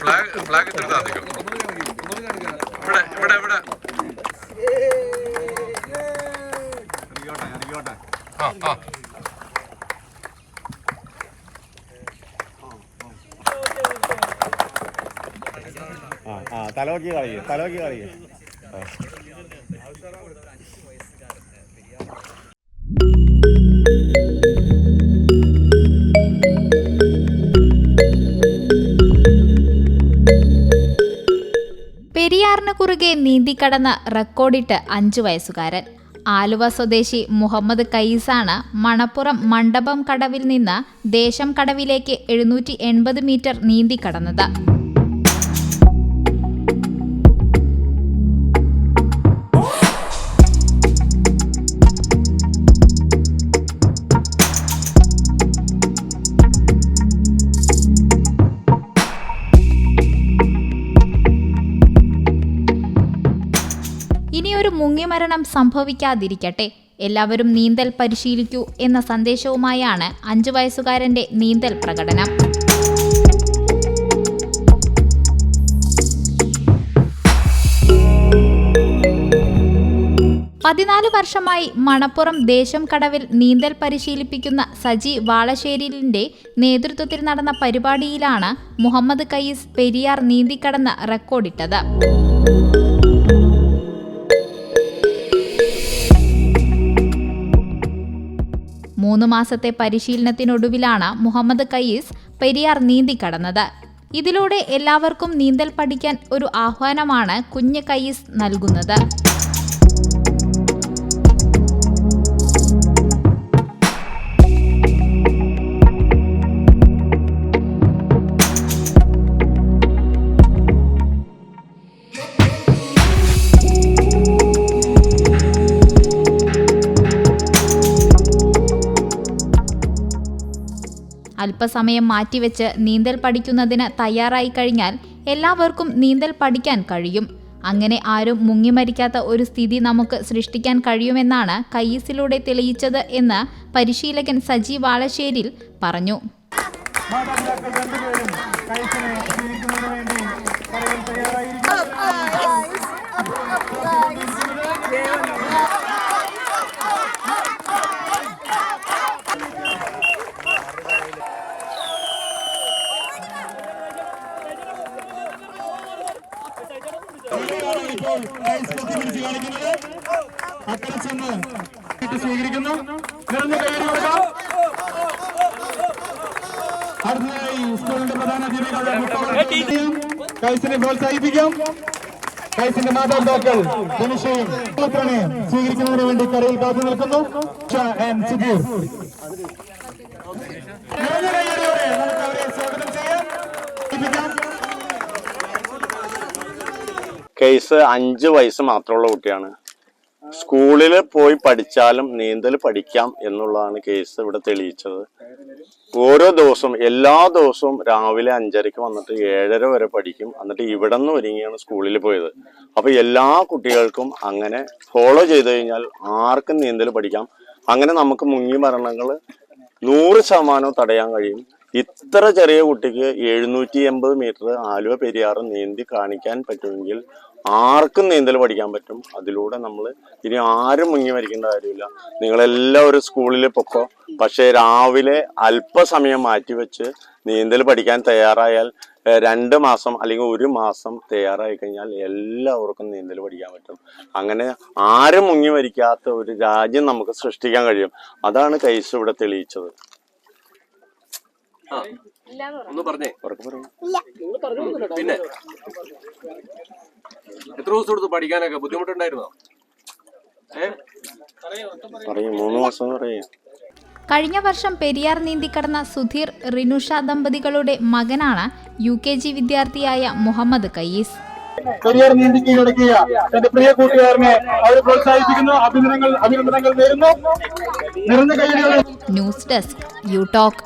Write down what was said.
Flag flag ഇത്ര താത്തിക്കും ഇവിടെ ഇവിടെ ഇവിടെ. ആ ആ ആ തലവക്കി കളിക്കുക തലവക്കി കളിക്കുക നീന്തിക്കടന്ന റെക്കോർഡിട്ട് അഞ്ചു വയസ്സുകാരൻ. ആലുവ സ്വദേശി മുഹമ്മദ് കയ്യിസാണ് മണപ്പുറം മണ്ഡപം കടവിൽ നിന്ന് ദേശം കടവിലേക്ക് എഴുന്നൂറ്റി എൺപത് മീറ്റർ നീന്തിക്കടന്നത്. ഇനിയൊരു മുങ്ങിമരണം സംഭവിക്കാതിരിക്കട്ടെ. എല്ലാവരും നീന്തൽ പരിശീലിക്കൂ എന്ന സന്ദേശവുമായാണ് അഞ്ചു വയസ്സുകാരന്റെ നീന്തൽ പ്രകടനം. പതിനാല് വർഷമായി മണപ്പുറം ദേശം കടവിൽ നീന്തൽ പരിശീലിപ്പിക്കുന്ന സജി വാളശ്ശേരിലിന്റെ നേതൃത്വത്തിൽ നടന്ന പരിപാടിയിലാണ് മുഹമ്മദ് കയ്യിസ് പെരിയാർ നീന്തിക്കടന്ന് റെക്കോർഡിട്ടത്. മൂന്ന് മാസത്തെ പരിശീലനത്തിനൊടുവിലാണ് മുഹമ്മദ് കയ്യീസ് പെരിയാർ നീന്തി നീന്തിക്കടന്നത് ഇതിലൂടെ എല്ലാവർക്കും നീന്തൽ പഠിക്കാൻ ഒരു ആഹ്വാനമാണ് കുഞ്ഞ് കയ്യീസ് നൽകുന്നത്. അല്പസമയം മാറ്റിവെച്ച് നീന്തൽ പഠിക്കുന്നതിന് തയ്യാറായി കഴിഞ്ഞാൽ എല്ലാവർക്കും നീന്തൽ പഠിക്കാൻ കഴിയും. അങ്ങനെ ആരും മുങ്ങി മരിക്കാത്ത ഒരു സ്ഥിതി നമുക്ക് സൃഷ്ടിക്കാൻ കഴിയുമെന്നാണ് കയ്യസിലൂടെ തെളിയിച്ചത് എന്ന് പരിശീലകൻ സജി വാളശ്ശേരിൽ പറഞ്ഞു. ഇപ്പോൾ കാണിക്കുന്നത് അക്കരെ ചെന്ന് സ്വീകരിക്കുന്നു കൊടുക്കാം അടുത്തതായി സ്കൂളിന്റെ പ്രധാന അധ്യാപിക കൈസിനെ പ്രോത്സാഹിപ്പിക്കാം കൈസിന്റെ മാതാപിതാക്കൾ ധനുഷയും സ്വീകരിക്കുന്നതിന് വേണ്ടി കരയിൽ കാത്തു നിൽക്കുന്നു സുധീർ നിറഞ്ഞ കയ്യടിയോടെ നമുക്ക് അവരെ സ്വാഗതം ചെയ്യാം സ്വീകരിക്കാം. കേസ് അഞ്ച് വയസ്സ് മാത്രമുള്ള കുട്ടിയാണ്. സ്കൂളിൽ പോയി പഠിച്ചാലും നീന്തൽ പഠിക്കാം എന്നുള്ളതാണ് കേസ് ഇവിടെ തെളിയിച്ചത്. ഓരോ ദിവസവും എല്ലാ ദിവസവും രാവിലെ അഞ്ചരയ്ക്ക് വന്നിട്ട് ഏഴര വരെ പഠിക്കും. എന്നിട്ട് ഇവിടെ നിന്ന് ഒരുങ്ങിയാണ് സ്കൂളിൽ പോയത്. അപ്പൊ എല്ലാ കുട്ടികൾക്കും അങ്ങനെ ഫോളോ ചെയ്ത് കഴിഞ്ഞാൽ ആർക്കും നീന്തൽ പഠിക്കാം. അങ്ങനെ നമുക്ക് മുങ്ങി മരണങ്ങൾ നൂറ് ശതമാനവും തടയാൻ കഴിയും. ഇത്ര ചെറിയ കുട്ടിക്ക് എഴുന്നൂറ്റി എൺപത് മീറ്റർ ആലുവ പെരിയാറ് നീന്തി കാണിക്കാൻ പറ്റുമെങ്കിൽ ആർക്കും നീന്തൽ പഠിക്കാൻ പറ്റും. അതിലൂടെ നമ്മൾ ഇനി ആരും മുങ്ങി മരിക്കേണ്ട കാര്യമില്ല. നിങ്ങളെല്ലാവരും സ്കൂളിൽ പൊക്കോ. പക്ഷേ രാവിലെ അല്പസമയം മാറ്റിവെച്ച് നീന്തൽ പഠിക്കാൻ തയ്യാറായാൽ രണ്ട് മാസം അല്ലെങ്കിൽ ഒരു മാസം തയ്യാറായി കഴിഞ്ഞാൽ എല്ലാവർക്കും നീന്തൽ പഠിക്കാൻ പറ്റും. അങ്ങനെ ആരും മുങ്ങി മരിക്കാത്ത ഒരു രാജ്യം നമുക്ക് സൃഷ്ടിക്കാൻ കഴിയും. അതാണ് കൈസ് ഇവിടെ തെളിയിച്ചത്. ഒന്ന് പറഞ്ഞേ. പിന്നെ? എത്ര ദിവസം എടുത്തു പഠിക്കാനൊക്കെ? ബുദ്ധിമുട്ടുണ്ടായിരുന്നോ? കഴിഞ്ഞ വർഷം പെരിയാർ നീന്തിക്കടന്ന സുധീർ റിനുഷ ദമ്പതികളുടെ മകനാണ് യു കെ ജി വിദ്യാർത്ഥിയായ മുഹമ്മദ് കയ്യീസ്. കരിയർ നീന്തി കീഴടക്കിയ എന്റെ പ്രിയ കൂട്ടുകാരനെ അവരെ പ്രോത്സാഹിപ്പിക്കുന്നു. അഭിനന്ദനങ്ങൾ അഭിനന്ദനങ്ങൾ നേരുന്നു. നിറഞ്ഞ ന്യൂസ് ഡെസ്ക് യു ടോക്ക്.